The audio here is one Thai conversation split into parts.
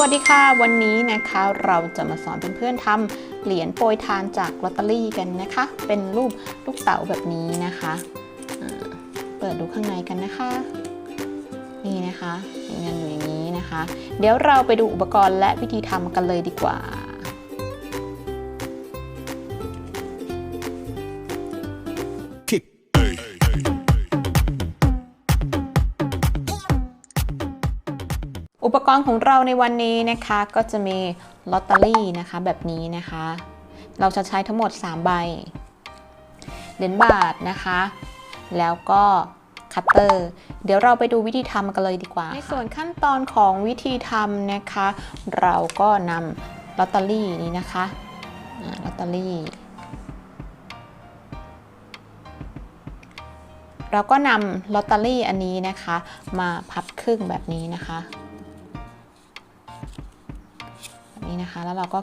วัสดีค่ะ วันนี้นะคะเราจะมาสอนเพื่อนๆทำเหรียญโปรยทานจากลอตเตอรี่กันนะคะ เป็นรูปลูกเต๋าแบบนี้นะคะเปิดดูข้างในกันนะคะ นี่นะคะมีเงินอยู่อย่างนี้นะคะ เดี๋ยวเราไปดูอุปกรณ์และวิธีทำกันเลยดีกว่า อุปกรณ์ของเราในวันนี้นะคะก็จะมีลอตเตอรี่นะคะแบบนี้นะคะ เราจะใช้ทั้งหมด 3 ใบเหรียญบาทนะคะ แล้วก็คัตเตอร์เดี๋ยวเราไปดูวิธีทำกันเลยดีกว่า ในส่วนขั้นตอนของวิธีทำนะคะ เราก็นำลอตเตอรี่นี้นะคะลอตเตอรี่เราก็นำลอตเตอรี่อันนี้นะคะ มาพับครึ่งแบบนี้นะคะ นี้นะคะ แล้วเราก็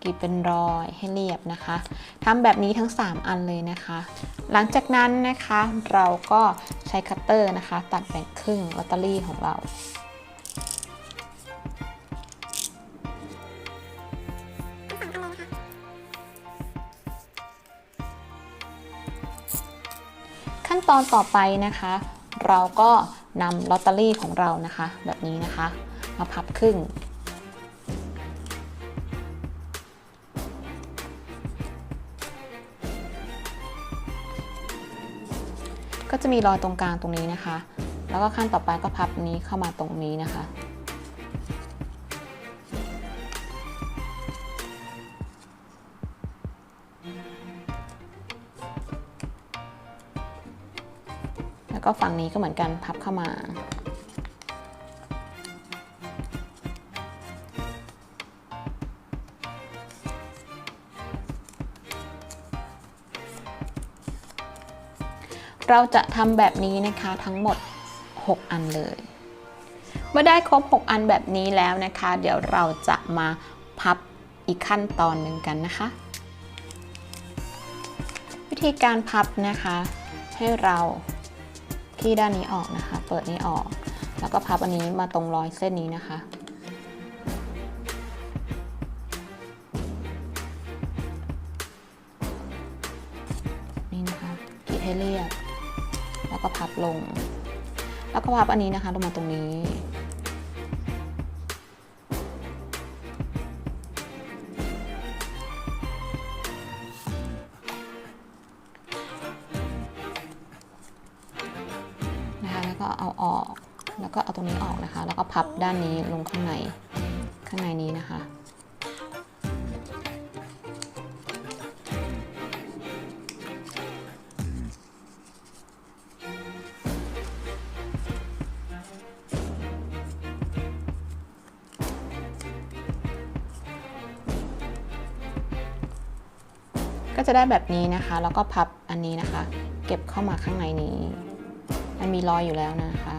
กรีดเป็นรอยให้เรียบนะคะทำแบบนี้ทั้ง 3 อันเลยนะคะ หลังจากนั้นนะคะเราก็ใช้คัตเตอร์นะคะ ตัดแบ่งครึ่งลอตเตอรี่ของเราขั้นตอนต่อไปนะคะ เราก็นำลอตเตอรี่ของเรานะคะ แบบนี้นะคะ มาพับครึ่ง จะมีรอยตรงกลางตรงนี้นะคะ แล้วก็ขั้นต่อไปก็พับนี้เข้ามาตรงนี้นะคะ แล้วก็ฝั่งนี้ก็เหมือนกันพับเข้ามา เราจะทำแบบนี้นะคะทั้งหมด 6 อันเลย เมื่อได้ครบ 6 อันแบบนี้แล้วนะคะ เดี๋ยวเราจะมาพับอีกขั้นตอนหนึ่งกันนะคะ วิธีการพับนะคะ ให้เราที่ด้านนี้ออกนะคะ เปิดนี้ออก แล้วก็พับอันนี้มาตรงรอยเส้นนี้นะคะนี่นะคะกีดให้เรียบ แล้วก็พับลง แล้วก็พับอันนี้นะคะลงมาตรงนี้ นะคะแล้วก็เอาออก แล้วก็เอาตรงนี้ออกนะคะ แล้วก็พับด้านนี้ลงข้างใน ข้างในนี้นะคะ ก็จะได้แบบนี้นะคะ แล้วก็พับอันนี้นะคะ เก็บเข้ามาข้างในนี้ มันมีรอยอยู่แล้วนะคะ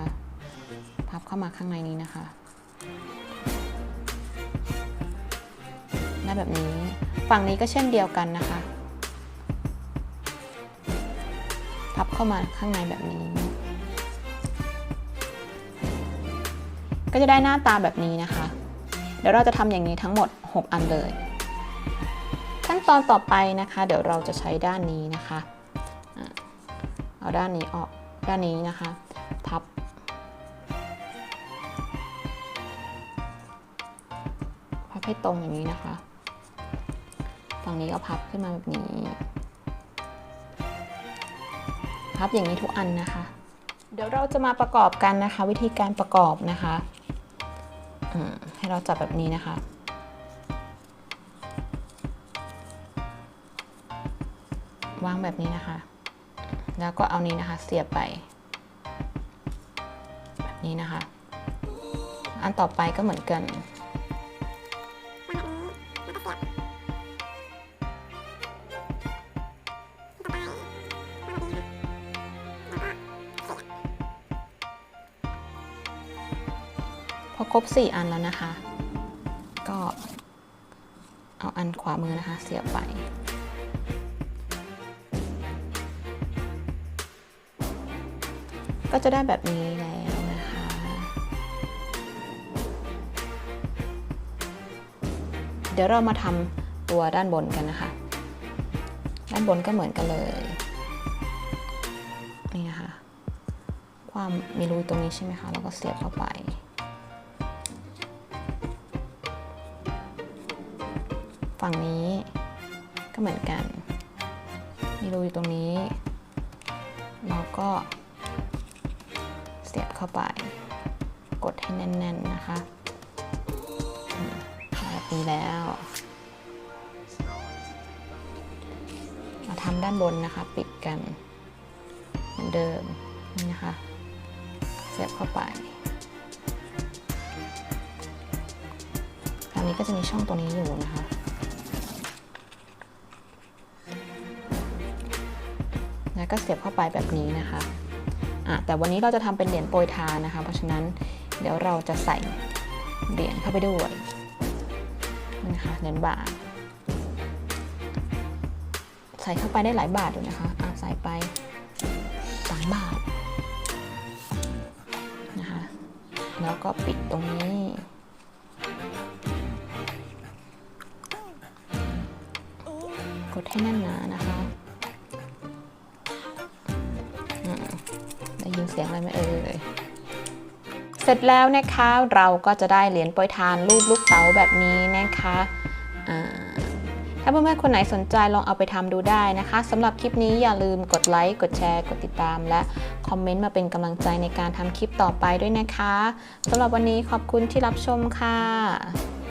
พับเข้ามาข้างในนี้นะคะได้แบบนี้ ฝั่งนี้ก็เช่นเดียวกันนะคะ พับเข้ามาข้างในแบบนี้ ก็จะได้หน้าตาแบบนี้นะคะ เดี๋ยวเราจะทำอย่างนี้ทั้งหมด 6 อันเลย ตอนต่อไปนะคะ เดี๋ยวเราจะใช้ด้านนี้นะคะเอาด้านนี้ออกด้านนี้นะคะ พับ พับให้ตรงอย่างนี้นะคะฝั่งนี้ก็พับขึ้นมาแบบนี้ พับอย่างนี้ทุกอันนะคะ เดี๋ยวเราจะมาประกอบกันนะคะ วิธีการประกอบนะคะให้เราจับแบบนี้นะคะ วางแบบนี้นะคะ แล้วก็เอานี้นะคะ เสียบไป แบบนี้นะคะ อันต่อไปก็เหมือนกันพอครบ 4 อันแล้วนะคะ ก็เอาอันขวามือนะคะ เสียบไป ก็จะได้แบบนี้แล้วนะคะ เดี๋ยวเรามาทำตัวด้านบนกันนะคะ ด้านบนก็เหมือนกันเลย นี่นะคะ ความมีรูตรงนี้ใช่ไหมคะแล้วก็เสียบเข้าไปฝั่งนี้ก็เหมือนกัน มีรูอยู่ตรงนี้ แล้วก็ เข้าไป กดให้แน่นๆนะคะแบบนี้แล้วมาทำด้านบนนะคะ ปิดกันเหมือนเดิมนี่นะคะเสียบเข้าไปคราวนี้ก็จะมีช่องตรงนี้อยู่นะคะ แล้วก็เสียบเข้าไปแบบนี้นะคะ แต่วันนี้เราจะทำเป็นเหรียญโปรยทานนะคะ เพราะฉะนั้นเดี๋ยวเราจะใส่เหรียญเข้าไปด้วยนี่นะคะเหรียญบาท ใส่เข้าไปได้หลายบาทอยู่นะคะอะใส่ไปสามบาทนะคะแล้วก็ปิดตรงนี้กดให้แน่นหนานะคะ เสียงอะไรไหมเอ่ยเสร็จแล้วนะคะเราก็จะได้เหรียญโปรยทานรูปลูกเต๋าแบบนี้นะคะถ้าเพื่อนๆคนไหนสนใจลองเอาไปทำดูได้นะคะสำหรับคลิปนี้อย่าลืมกดไลค์กดแชร์ กดติดตาม และคอมเมนต์มาเป็นกำลังใจในการทำคลิปต่อไปด้วยนะคะสำหรับวันนี้ขอบคุณที่รับชมค่ะ